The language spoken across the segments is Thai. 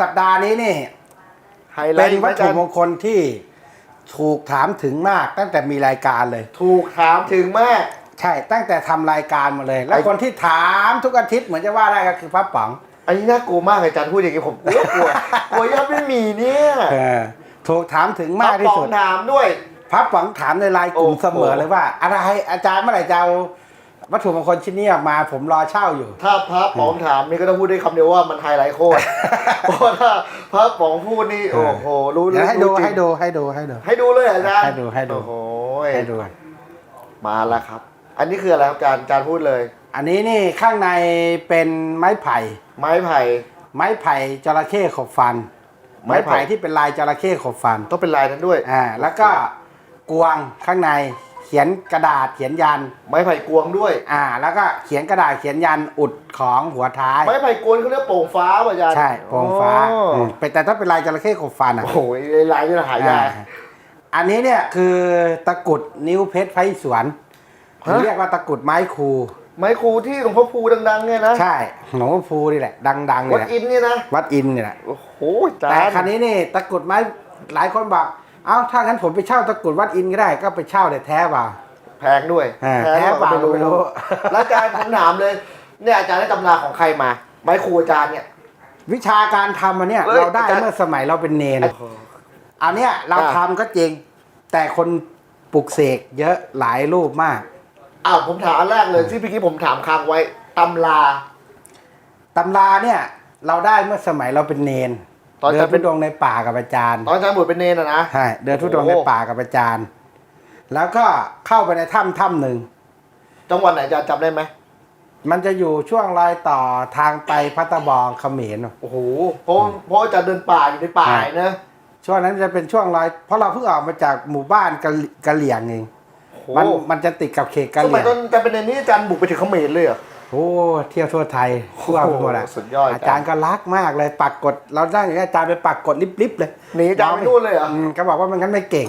สัปดาห์นี้นี่ ไฮไลเป็นท์วัตอาถุจารย์มงคลที่ถูกถามถึงมากตั้งแต่มีรายการเลย ถูกถามถึงมาก ใช่ตั้งแต่ทำรายการมาเลย แล้วไอ้ คนที่ถามทุกอาทิตย์เหมือนจะว่าได้ก็คือพระป๋องอันนี้น่ากลัวมากเลยอาจารย์พูดอย่างนี้ผมกลัวกลัวกลัวยอดไม่มีเนี่ยเออถูกถามถึงมากที่สุดปองถามด้วย พระป๋องถามในไลน์กลุ่มโอ้โห เสมอเลยว่า อะไรอาจารย์เมื่อไหร่จะเอา วัตถุมงคลชิ้นนี้ออกมาผมรอเช่าอยู่ ถ้าพระป๋องถามนี่ก็ต้องพูดได้คำเดียวว่ามันไฮไลท์โคตร เพราะถ้าพระป๋องพูดนี่ โอ้โห รู้เดี๋ยวให้ดูรู้จริงให้ดูให้ดูให้ดู ให้ดูเลยอาจารย์ให้ดูให้ดู โอ้โหให้ดูมาแล้วครับ อันนี้คืออะไรครับอาจารย์อาจารย์พูดเลย อันนี้นี่ข้างในเป็นไม้ไผ่ ไม้ไผ่ ไม้ไผ่จระเข้ขบฟัน ไม้ไม้ไผ่ ไผ่ที่เป็นลายจระเข้ขบฟันต้องเป็นลายนั้นด้วย อ่าแล้วก็กวงข้างใน เขียนกระดาษเขียนยัน ไม้ไผ่กวงด้วย อ่า แล้วก็เขียนกระดาษเขียนยันอุดของหัวท้าย ไม้ไผ่กวนเขาเรียกโป่งฟ้าป่ะอาจารย์ใช่โปร่งฟ้าโอ้อืมเป็นแต่ถ้าเป็นลายจระเข้ขบฟันอะ โอ้โหลายนี่หายาก อ่าอันนี้เนี่ยคือตะกรุดนิ้วเพชรไพศวรหรือเรียกว่าตะกรุดไม้ครู ไม้ครูที่หลวงพ่อภูดังๆเนี่ยนะใช่หลวงพ่อภูนี่แหละ ดังๆวันี่ดแหละอินเนี่ยนะวัดอินนี่แหละโอ้โหอาจาแต่รย์คันนี้นี่ตะกรุดไม้หลายคนบอก เอ้าถ้างั้นผมไปเช่าตะกรุดวัดอินก็ได้ก็ไปเช่าแต่แท้เปล่า แพงด้วยอ่าพงแพ้เปล่าไม่รู้ไม่รู้ แล้วอาจารย์ผมถามเลย เนี่ยอาจารย์ได้ตำราของใครมาไม้ครูอาจารย์เนี่ย วิชาการทำอันเนี้ยเอ้ยเราได้อาจารย์ เมื่อสมัยเราเป็นเนนอันเนี้ยเราอ่าทำก็จริง แต่คนปลุกเสกเยอะหลายรูปมาก อ้าวผมถามอันแรกเลยที่เมื่อกี้ผมถามค้างไว้ตำรา ตำราเนี่ยเราได้เมื่อสมัยเราเป็นเนน ตอนเดิจะนเป็ทุนดงค์ในป่ากับอาจารย์ ตอนอาจารย์บวชเป็นเนนอะนะใช่เดินทุดงค์ในโอ้ป่ากับอาจารย์ แล้วก็เข้าไปในถ้ำถ้ำหนึ่งจังหวัดไหนอาจารย์จำได้ไหมมันจะอยู่ช่วงรอยต่อทางไปพัตตะบองเขมรโอ้โหเพราะเพราะอาจารย์เดินป่าอยู่ในป่าใช่นะช่วงนั้นจะเป็นช่วงรอยเพราะเราเพิ่งออกมาจากหมู่บ้านกะเหกะเหลี่ยงเองโอ้โหมันมันจะติดกับเขตกะสเหมัลี่ยยงตอนอาจารย์เป็นเนนนี่อาจารย์บุกไปถึงเขมรเลยเหรอ โอ้เที่ยวทั่วไทยทั่วไปหมดอะโอ้โหสุดยอดอาจารย์ก็รักมากเลยปักกดเราได้อย่างนี้อาจารย์ไปปักกดลิบๆเลยหนีอาจารย์ไปนู่นเลยเหรออืมก็บอกว่ามันงั้นไม่เก่ง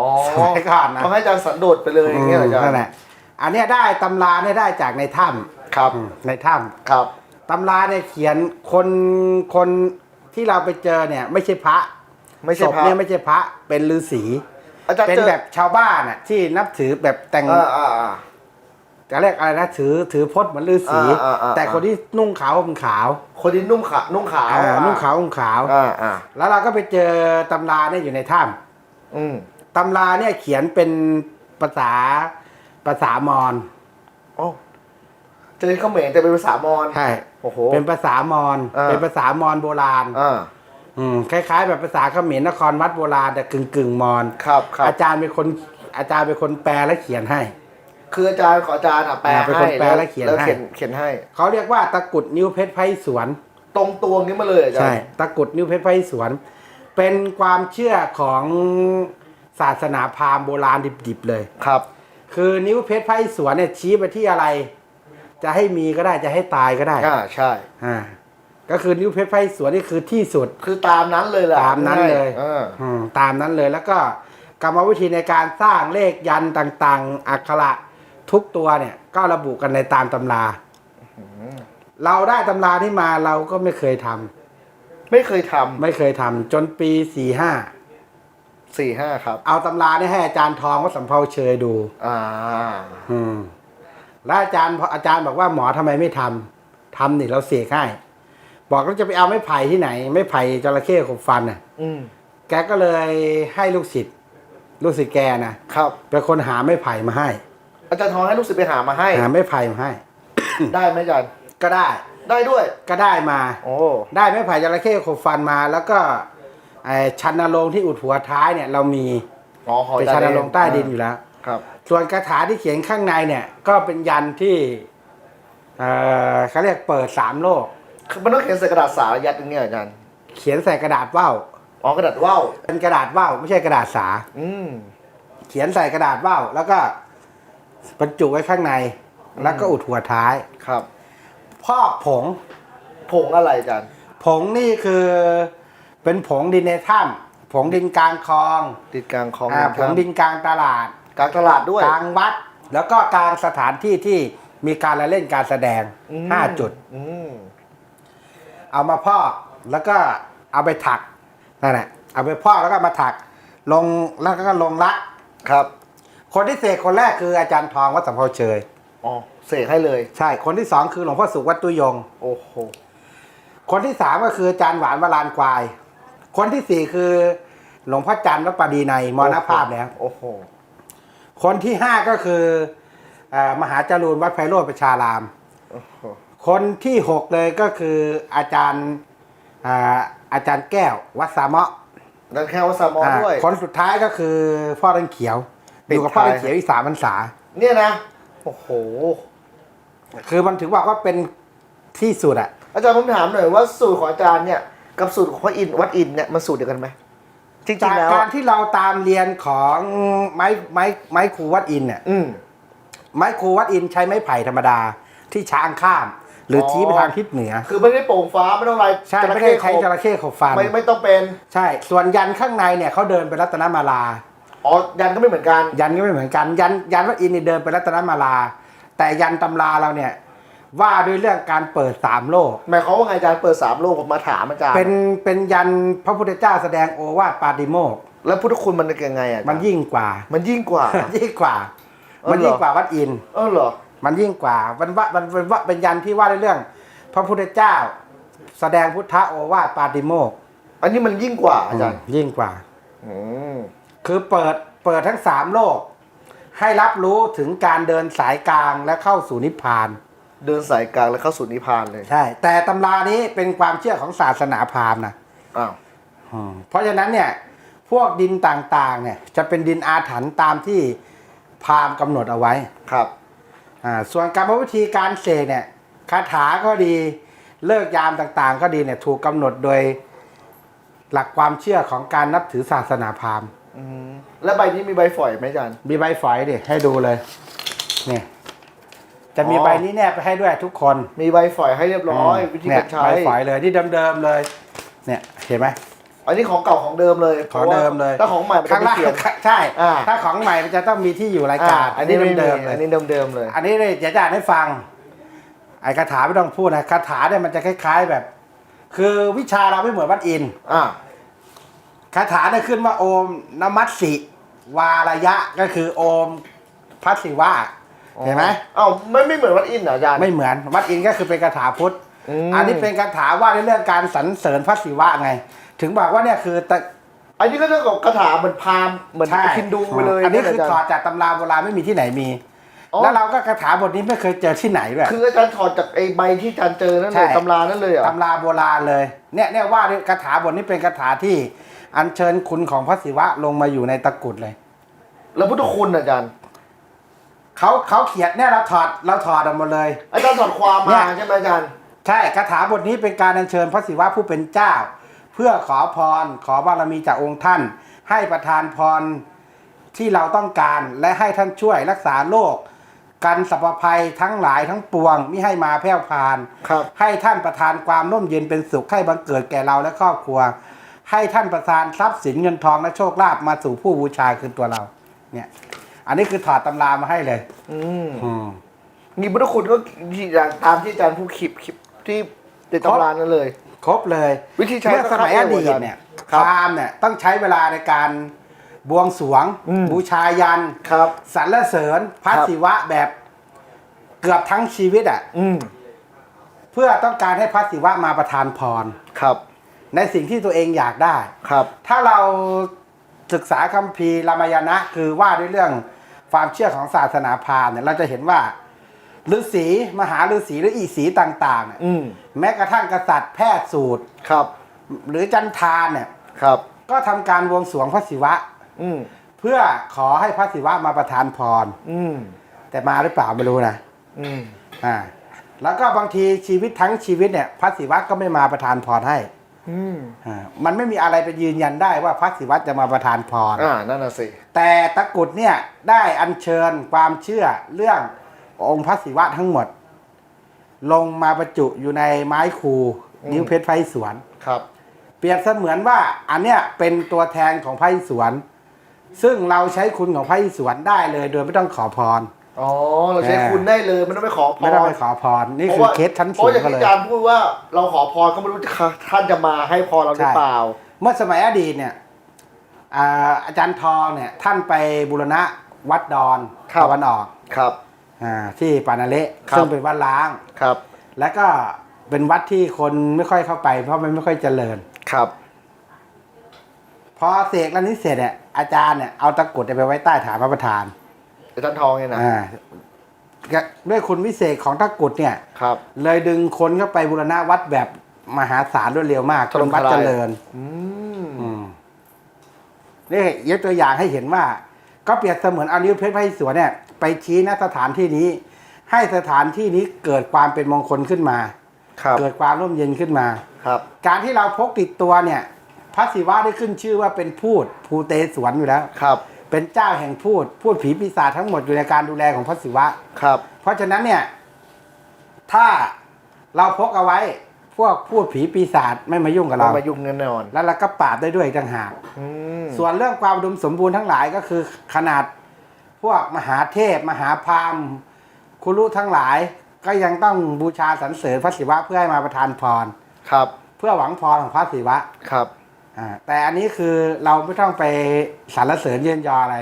อ๋อสมัยก่อนนะต้องให้อาจารย์สันโดษไปเลยอย่างเงี้ยเหรออาจารย์นั่นแหละอันเนี้ยได้ตำราเนี่ยได้จากในถ้ำครับอืมในถ้ครับำตำราเนี่ยเขียนคนคนที่เราไปเจอเนี่ย ไม่ใช่พระไม่ใช่ศพพระเนี่ยไม่ใช่พระเป็นฤาษีอาจารย์เป็นเจอแบบชาวบ้านอะที่นับถือแบบแต่ง อ่าอ่าอ่าจะเรียกอะไรนะถือถือพจน์เหมือนฤาษีอ่าอ่าอ่า แต่คนที่นุ่งขาวห่มขาวคนที่นุ่มขานุ่งขาวอ่านุ่งขาวห่มขาว อ่าอ่าแล้วเราก็ไปเจอตำราเนี่ยอยู่ในถ้อืมำตำราเนี่ยเขียนเป็นภาษาภาษามอญโอ้เจอเขมรแต่เป็นภาษามอญใช่โอ้โห เป็นภาษามอญอ่า เป็นภาษามอญโบราณอ่าอืมคล้ายๆ แบบภาษาเขมรนครวัดโบราณแต่กึ่งกึ่งๆมอญครับครับอาจารย์เป็นคนอาจารย์เป็นคนแปลและเขียนให้ คืออาจารย์ขออาจารย์อะแปลอ่าเป็นคนให้แปลและเขียนแล้วให้ เขียนเขียนให้ เขาเรียกว่าตะกรุดนิ้วเพชรไพศวร ตรงตัวนี้มาเลยอาจารใช่ ย์ตะกรุดนิ้วเพชรไพศวร เป็นความเชื่อของศาสนาพราหมณ์โบราณดิบๆเลย ครับ คือนิ้วเพชรไพศวรเนี่ยชี้ไปที่อะไร จะให้มีก็ได้จะให้ตายก็ได้อ่าใช่ อ่าก็คือนิ้วเพชรไพศวรนี่คือที่สุด คือตามนั้นเลยแหละตามนั้นเลย อ่าอืมตามนั้นเลยแล้วก็กรรมวิธีในการสร้างเลขยันต์ต่าง ๆ อักขระ ทุกตัวเนี่ยก็ระบุกันในตามตำรา เราได้ตำราที่มาเราก็ไม่เคยทำไม่เคยทำไม่เคยทำจนปีสี่ห้าสี่ห้าครับ เอาตำรานี่ให้อาจารย์ทองวัดสำเภาเชยดู อ่า อืมแล้วอาจารย์พออาจารย์บอกว่าหมอทำไมไม่ทำทำนี่เราเสกให้บอกเราจะไปเอาไม้ไผ่ที่ไหน ไม้ไผ่จระเข้ขบฟันน่ะ อืม แกก็เลยให้ลูกศิษย์ลูกศิษย์แกนะครับ เป็นคนหาไม้ไผ่มาให้ อาจารย์ทองให้ลูกศิษย์ไปหามาให้ หาไม้ไผ่มาให้ ได้ไหมอาจารย์ ก็ได้ ได้ด้วย ก็ได้มา โอ้ ได้ไม้ไผ่จระเข้ขบฟันมาแล้วก็ไอ้ชันนรงค์ที่อุดหัวท้ายเนี่ยเรามีอ๋อหอเป็นอาจารชันย์นรงค์ใต้ดินอยู่แล้วอครับ ส่วนคาถาที่เขียนข้างในเนี่ยก็เป็นยันที่เอ่อเขาเรียกเปิดสามโลกคือมันต้องเขียนใส่กระดาษสายัดอย่างเงี้ยอาจารย์ เขียนใส่กระดาษว่าวอ๋อกระดาษว่าวเป็นกระดาษว่าวไม่ใช่กระดาษสา อืม เขียนใส่กระดาษว่าวแล้วก็ บรรจุไว้ข้างใน แล้วก็อุดหัวท้าย ครับ พอกผง ผงอะไรอาจารย์ ผงนี่คือ เป็นผงดินในถ้ำผงดินกลางคลองติดกลางคลองอ่าผงดินกลางตลาด กลางตลาดด้วย กลางวัด แล้วก็กลางสถานที่ที่มีการละเล่นการแสดงอืมห้าจุด อืมเอามาพอกแล้วก็เอาไปถักนั่นแหละเอาไปพอกแล้วก็มาถัก ลงแล้วก็ลงละ ครับ คนที่เสกคนแรกคืออาจารย์ทองวัดสัมเภาเชย อ๋อเสกให้เลย ใช่ คนที่สองคือหลวงพ่อสุขวัดตุยง โอ้โหคนที่สามก็คืออาจารย์หวานวรานควาย คนที่สี่คือหลวงพ่อจันทร์วัดปาดีในยมรณภาพแล้ว โอ้โห คนที่ห้าก็คือเอ่อมหาจารูนวัดไพโรธประชาราม โอ้โห คนที่หกเลยก็คืออาจารย์อ่าอาจารย์แก้ววัดสามเมาะนั่นแค่ว่าสามออ่าด้วย คนสุดท้ายก็คือพ่อตังเขียวปิ อดยู่กับพ่อท้ายตังเขียวอีกสามพรรษา เนี่ยนะ โอ้โห คือมันถือว่าก็เป็นที่สุดอะอาจารย์ผมถามหน่อยว่าสูตรของอาจารย์เนี่ยกับสูตรของพระอินทร์วัดอินทร์เนี่ยมันสูตรเดียวกันไหมจริจางกๆแล้วการที่เราตามเรียนของไม้ไม้ไม้ครูวัดอินทร์เนี่ยอืม ไม้ครูวัดอินทร์ใช้ไม้ไผ่ธรรมดาที่ช้างข้าม หรือออ ชี้ไปทางทิศเหนือ คือไม่ได้โป่งฟ้าไม่ต้องอะไรใช่จระไม่เข้ได้ใช้ขบจระเข้ขบฟัน ไม่ไม่ต้องเป็น ใช่ ส่วนยันข้างในเนี่ยเขาเดินเป็นรัตนมาลา อ๋อ ยันก็ไม่เหมือนกัน ยันก็ไม่เหมือนกัน ยันยันวัดอินทร์นี่เดินเป็นรัตนมาลา แต่ยันตำราเราเนี่ย ว่าด้วยเรื่องการเปิดสามโลก หมายความว่าไงอาจารย์เปิดสามโลกผมมาถามอาจารย์เป็นเป็นยันพระพุทธเจ้าแสดงโอวาทปาติโมกข์แล้วพุทธคุณมันยังไงอะอาจารมันยิ่งกว่า มันยิ่งกว่ามันยิ่งกว่า เออมันยิ่งเหรอกว่าวัดอินทร์เออเหรอ มันยิ่งกว่ามันว่ามันเป็นว่าเป็นยันที่ว่าในเรื่อง พระพุทธเจ้า แสดงพุทธโอวาทปาติโมกข์อันนี้มันยิ่งกว่าอาจารย์ยิ่งกว่า อืม คือเปิดเปิดทั้งสามโลก ให้รับรู้ถึงการเดินสายกลางและเข้าสู่นิพพาน เดินสายกลางแล้วเข้าสู่นิพพานเลยใช่ แต่ตำรานี้เป็นความเชื่อของศาสนาพราหมณ์นะอ้าวอืมเพราะฉะนั้นเนี่ยพวกดินต่างๆเนี่ยจะเป็นดินอาถรรพ์ตามที่พราหมณ์กำหนดเอาไว้ครับอ่าส่วนกรรมวิธีการเสกเนี่ยคาถาก็ดีเลิกยามต่างๆ ก็ดีเนี่ยถูกกำหนดโดยหลักความเชื่อของการนับถือศาสนาพราหมณ์อืม แล้วใบนี้มีใบฝอยไหมอาจารย์ มีใบฝอยดิให้ดูเลยเนี่ยจะมีอ๋อ ใบนี้แนบไปให้ด้วยทุกคนมีใบฝอยให้เรียบร้อยวิธีเนี่กายรใช้ ใบฝอยเลยที่เดิมๆเลย เนี่ยเห็นไหม อันนี้ของเก่าของเดิมเลยของเดิมเลย ถ้าของใหม่มันจะข้างไม่ล่างเขียน ใช่ อ่า ถ้าของใหม่มันจะต้องมีที่อยู่รายการอ่าอันนี้ไม่มีเดิมๆเลอัย นนี้เดิมๆเลย อันนี้เลยจะจะอ่านให้ฟัง ไอ้คาถาไม่ต้องพูดนะคาถาเนี่ยมันจะคล้าย ๆแบบ คือวิชาเราไม่เหมือนวัดอินทร์อ่า คาถาเนี่ยขึ้นว่าโอมนมัสสิ วาระยะก็คือโอมพัสสิวะเห็นไหมเอ้าไม่ไม่เหมือนวัดอินทร์เหรออาจารย์ ไม่เหมือนวัดอินทร์ก็คือเป็นคาถาพุทธอืมอันนี้เป็นคาถาว่าในเรื่องการสรรเสริญพระศิวะไง ถึงบอกว่าเนี่ยคือตะอันนี้ก็เรื่องของคาถาเหมือนพราหมณ์เหมือนใช่ฮินดูไปเลยอันนี้คืออาจารย์ถอดจากตำราโบราณไม่มีที่ไหนมี อ๋อแล้วเราก็คาถาบทนี้ไม่เคยเจอที่ไหนด้วย คืออาจารย์ถอดจากไอ้ใบที่อาจารย์เจอนั่นใช่เลยตำรานั่นเลยเหรอ ตำราโบราณเลย เนี่ยเนี่ยว่าด้วยคาถาบทนี้เป็นคาถาที่ อัญเชิญคุณของพระศิวะลงมาอยู่ในตะกรุดเลย แล้วพุทธคุณอาจารย์ เขาเขาเขียนเนี่ยเราถอดเราถอดออกมาเลย อาจารย์ถอดความเนี่มายใช่ไหมอาจารย์ ใช่คาถาบทนี้เป็นการอัญเชิญพระศิวะผู้เป็นเจ้า เพื่อขอพร ขอบารมีจากองค์ท่าน ให้ประทานพรที่เราต้องการและให้ท่านช่วยรักษาโรคกันสัพภัยทั้งหลายทั้งปวงมิให้มาแพร่พาน ครับ ให้ท่านประทานความร่มเย็นเป็นสุขให้บังเกิดแก่เราและครอบครัว ให้ท่านประทานทรัพย์สินเงินทองและโชคลาภมาสู่ผู้บูชาคือตัวเรา เนี่ย อันนี้คือถอดตำรามาให้เลยอืมอืมนี่พุทธคุณก็อย่างตามที่อาจารย์ผู้คลิปคลิปที่ในตำรานั่นเลย ครบเลยวิธีใช้เมื่อสมัยอดีตเนี่ยพครับราหมณ์เนี่ยต้องใช้เวลาในการบวงสรวง อืม บูชายันครับ สรรเสริญพระครับ ศิวะแบบเกือบทั้งชีวิตอะ อืมเพื่อต้องการให้พระศิวะมาประทานพร ครับ ในสิ่งที่ตัวเองอยากได้ ครับ ถ้าเราศึกษาคัมภีร์รามายณะ คือว่าด้วยเรื่องความเชื่อของศาสนาพราหมณ์เนี่ยเราจะเห็นว่าฤาษีมหาฤาษีหรืออีสีต่างๆเนี่ยอืมแม้กระทั่งกษัตริย์แพทย์สูตร ครับ หรือจันทานเนี่ยครับ ก็ทำการบวงสรวงพระศิวะ อืมเพื่อขอให้พระศิวะมาประทานพร อืมแต่มาหรือเปล่าไม่รู้นะอืมอ่าแล้วก็บางทีชีวิตทั้งชีวิตเนี่ยพระศิวะก็ไม่มาประทานพรให้อื มอ่ามันไม่มีอะไรไปยืนยันได้ว่าพระศิวะจะมาประทานพรอ่านั่นน่ะสิแต่ตะกรุดเนี่ยได้อัญเชิญความเชื่อเรื่ององค์พระศิวะทั้งหมด ลงมาประจุอยู่ในไม้คูนิ้วเพชรไพศวรครับ เปรียบเสมือนว่าอันเนี้ยเป็นตัวแทนของไพศวรซึ่งเราใช้คุณของไพศวรได้เลยโดยไม่ต้องขอพร อ๋อเราใช้แน่คุณได้เลยไม่ต้องไปขอพรไม่ต้องไปขอพรนี่คือเคสชั้นเพสูราะงอย่างก็ที่เลยอาจารย์พูดว่าเราขอพรก็ไม่รู้จะท่านจะมาให้พรเราหรือเปล่า เมื่อสมัยอดีตเนี่ยอ่าอาจารย์ทองเนี่ยท่านไปบูรณะวัดดอนครับตะวันออกครับอ่าที่ปานาเละครับซึ่งเป็นวัดล้างครับ แล้วก็เป็นวัดที่คนไม่ค่อยเข้าไป เพราะมันไม่ค่อยเจริญครับ พอเสกแล้วนี้เสร็จเนี่ยอาจารย์เนี่ยเอาตะกรุดไปไว้ใต้ฐานพระประธาน อาจารย์ทองเนี่ยนะอ่าก็ด้วยคุณวิเศษของตะกรุดเนี่ย ครับ เลยดึงคนเข้าไปบูรณะวัดแบบมหาศาลรวดเร็วมากจนวัดเจริญอืมอืมนี่ยกตัวอย่างให้เห็นว่า ก็เปรียบเสมือนเอานิ้วเพชรพระอิศวรเนี่ย ไปชี้ณสถานที่นี้ ให้สถานที่นี้เกิดความเป็นมงคลขึ้นมาครับเกิดความร่มเย็นขึ้นมาครับ การที่เราพกติดตัวเนี่ย พระศิวะได้ขึ้นชื่อว่าเป็นพูดภูเตสวนอยู่แล้วครับ เป็นเจ้าแห่งพูด พูดผีปีศาจทั้งหมดอยู่ในการดูแลของพระศิวะ ครับ เพราะฉะนั้นเนี่ย ถ้าเราพกเอาไว้ พวกพูดผีปีศาจไม่มายุ่งกับเราเรามายุ่งแน่นอน แล้วเราก็ปราบได้ด้วยอีกต่างหาก อืมส่วนเรื่องความอุดมสมบูรณ์ทั้งหลายก็คือขนาดพวกมหาเทพ มหาพราหมณ์คุรุทั้งหลาย ก็ยังต้องบูชาสรรเสริญพระศิวะเพื่อให้มาประทานพร ครับ เพื่อหวังพรของพระศิวะ ครับอ่า แต่อันนี้คือเราไม่ต้องไปสรรเสริญเยินยออะไร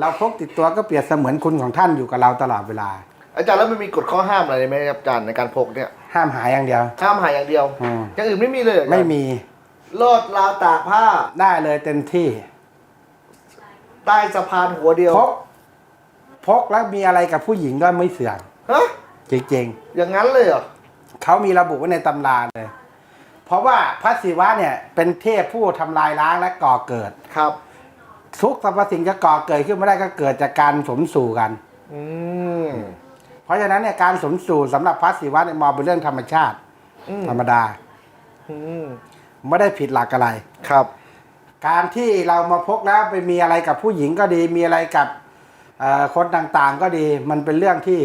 เราพกติดตัวก็เปรียบเสมือนคุณของท่านอยู่กับเราตลอดเวลา อาจารย์แล้วมันมีกฎข้อห้ามอะไรไหมครับอาจารย์ในการพกเนี่ยห้ามหายอย่างเดียว ห้ามหายอย่างเดียวอืม อย่างอื่นไม่มีเลยเหรออาจารย์ไม่มีลอดราวตากผ้า ได้เลยเต็มที่ใต้สะพานหัวเดียวพกพกแล้วมีอะไรกับผู้หญิงก็ไม่เสื่อมฮะจริงอย่างนั้นเลยเหรอ ๆเขามีระบุไว้ในตำราเลย เพราะว่าพระศิวะเนี่ยเป็นเทพผู้ทำลายล้างและก่อเกิดครับ ทุกสรรพสิ่งจะก่อเกิดขึ้นไม่ได้ก็เกิดจากการสมสู่กัน อืมเพราะฉะนั้นเนี่ยการสมสู่สำหรับพระศิวะเนี่ยมองเป็นเรื่องธรรมชาติอืมธรรมดาอืมไม่ได้ผิดหลักอะไรครับ การที่เรามาพกแล้วไปมีอะไรกับผู้หญิงก็ดี มีอะไรกับเอ่อคนต่างๆ ก็ดีมันเป็นเรื่องที่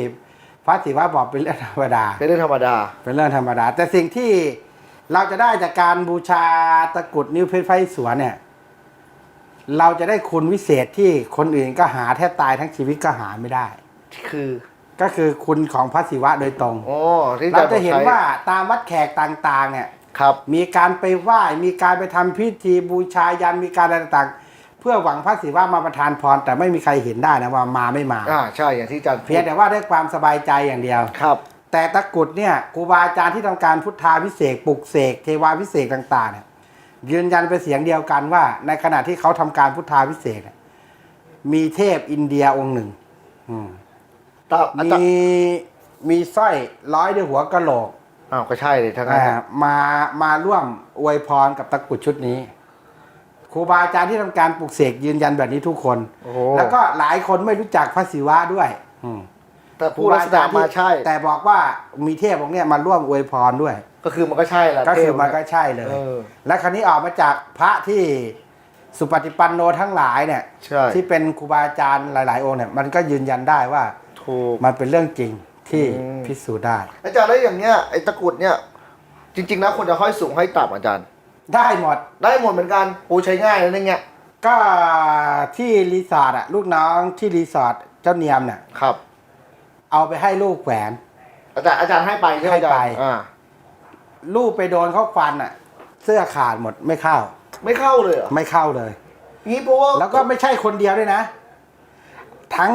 พระศิวะบอกเป็นเรื่องธรรมดา เป็นเรื่องธรรมดา เป็นเรื่องธรรมดา แต่สิ่งที่ เราจะได้จากการบูชาตะกรุดนิ้วเพชรไฟสวนเนี่ย เราจะได้คุณวิเศษที่คนอื่นก็หาแทบตายทั้งชีวิตก็หาไม่ได้ คือก็คือคุณของพระศิวะโดยตรงอ๋อที่เราอาจะย์เห็นบอกใช้ว่าตามวัดแขกต่าง ๆ เนี่ยครับ มีการไปไหว้มีการไปทำพิธีบูชายันมีการอะไรต่างๆ เพื่อหวังพระศิวะมาประทานพร แต่ไม่มีใครเห็นได้นะว่ามาไม่มาอ่าใช่อย่างที่อาจารย์พูดเพียงแต่ว่าได้ความสบายใจอย่างเดียวครับ แต่ตะกรุดเนี่ยครูบาอาจารย์ที่ทำการพุทธาพิเศษกปลุกเสกเทวาพิเศษกต่างๆเนี่ยยืนยันเป็นเสียงเดียวกันว่า ในขณะที่เขาทำการพุทธาพิเศษกเนี่ยมีเทพอินเดียองค์หนึ่งอืมตาอาจารมีย์มีสร้อยร้อยด้วยหัวกะโหลกอ้าวก็ใช่เลยทั้งนั้นอ่ามามาร่วมอวยพรกับตะกรุดชุดนี้ครูบาอาจารย์ที่ทำการปลุกเสกยืนยันแบบนี้ทุกคนโอ้โหแล้วก็หลายคนไม่รู้จักพระศิวะด้วย อืม แต่ผู้ลักษณะมาใช่ แต่บอกว่ามีเทพองค์เนี้ยมาร่วมอวยพรด้วย ก็คือมันก็ใช่แหละก็คือเทพมันก็ใช่เลยเออและครั้นี้ออกมาจากพระที่สุปฏิปันโนทั้งหลายเนี่ยใช่ที่เป็นครูบาอาจารย์หลาย ๆ องค์เนี่ยมันก็ยืนยันได้ว่าถูกมันเป็นเรื่องจริงที่อืมพิสูจน์ได้อาจารย์แล้วอย่างเนี้ยไอ้ตะกรุดเนี่ย จริง ๆ แล้วควรจะห้อยสูงห้อยต่ำอาจารย์ ได้หมด ได้หมดเหมือนกันโอ้ใช้ง่ายนะเนี่ย ก็ที่รีสอร์ทอะลูกน้องที่รีสอร์ทเจ้าเนียมเนี่ยครับ เอาไปให้ลูกแขวน อาจารย์อาจารย์ให้ไปใช่ไหมอาจารให้ย์ไปอ่าลูกไปโดนเขาฟันอะเสื้อขาดหมดไม่เข้า ไม่เข้าเลยเหรอไม่เข้าเลยงี้เพราะว่าแล้วก็ไม่ใช่คนเดียวด้วยนะ ทั้ง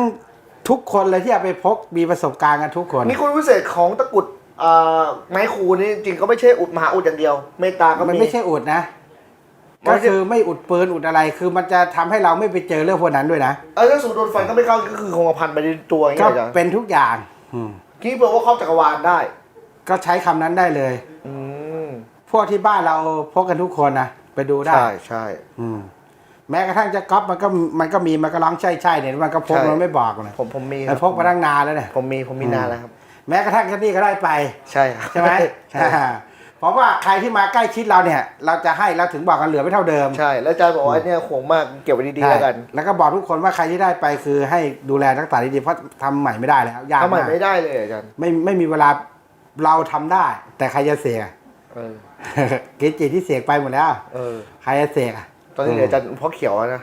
ทุกคนเลยที่เอาไปพกมีประสบการณ์กันทุกคนนี่คุณวิเศษของตะกรุดอ่าไม้คูนี่จริงก็ไม่ใช่อุดมหาอุดอย่างเดียว เมตตาก็มันมีไม่ใช่อุดนะมัน ก็ไม่ใช่คือไม่อุดปืนอุดอะไร คือมันจะทำให้เราไม่ไปเจอเรื่องพวกนั้นด้วยนะเออถ้าสมมติโดนฟันก็ไม่เข้าก็คือคงกระพันไปในตัวอย่างก็เงี้ยอาจารย์เป็นทุกอย่างอืมคิดเผื่อว่าครอบจักรวาลได้ ก็ใช้คำนั้นได้เลย อืมพวกที่บ้านเราพกกันทุกคนนะไปดูได้ ใช่ใช่ อืม แม้กระทั่งจะก๊อปมันก็มันก็มีมันก็ร้องใช่ใช่เนี่ยมันก็พกใช่ มันไม่บอกนะผมผมมีคมัรันบพกมาตั้งนานแล้วเนี่ยผมมีผมมีอืมนานแล้วครับ แม้กระทั่งคันนี้ก็ได้ไป ใช่ครับ ใช่ไหมใช่ เพราะว่าใครที่มาใกล้ชิดเราเนี่ย เราจะให้เราถึงบอกกันเหลือไม่เท่าเดิม ใช่ แล้วอาจารย์บอกว่าเนี่ยห่วงมากเก็บไว้ดีๆแล้วกันใช่แล้วก็บอกทุกคนว่าใครที่ได้ไปคือให้ดูแลรักษาดีๆเพราะทำใหม่ไม่ได้แล้วยากทำใหม่มากไม่ได้เลยอาจารย์ไม่ไม่มีเวลาเราทำได้ แต่ใครจะเสกอะ เออกิจิที่เสกไปหมดแล้วเออ ใครจะเสกอะตอนนี้เหลืออาจารย์พ่อเขียวแล้วนะ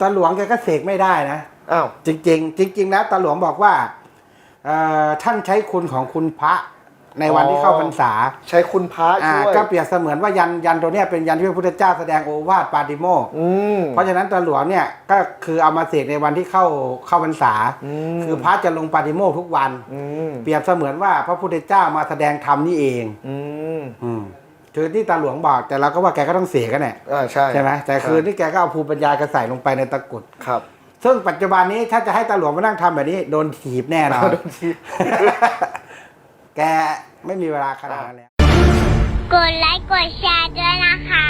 ตาหลวงแกก็เสกไม่ได้นะ อ้าว จริง ๆ จริง ๆ แล้วตาหลวงบอกว่าเอ่อท่านใช้คุณของคุณพระ ในวันที่เข้าพรรษาใช้คุณพระอ่าช่วยก็เปรียบเสมือนว่ายันยันตัวเนี้ยเป็นยันที่พระพุทธเจ้าแสดงโอวาทปาติโมกข์อืม เพราะฉะนั้นตาหลวงเนี่ยก็คือเอามาเสกในวันที่เข้าเข้าพรรษา อืม คือพระจะลงปาติโมกข์ทุกวัน อืมเปรียบเสมือนว่าพระพุทธเจ้ามาแสดงธรรมนี่เอง อืมอืมคือที่ตาหลวงบอกแต่เราก็ว่าแกก็ต้องเสกกันแหละอ่าใช่ใช่ไหมแต่คืนที่แกก็เอาภูมิปัญญากระใส่ลงไปในตะกรุด ครับ ซึ่งปัจจุบันนี้ถ้าจะให้ตาหลวงมานั่งทำแบบนี้ โดนถีบแน่นอน โดนถีบ แกไม่มีเวลาขนาดนั้นแล้ว กดไลค์กดแชร์ด้วยนะคะ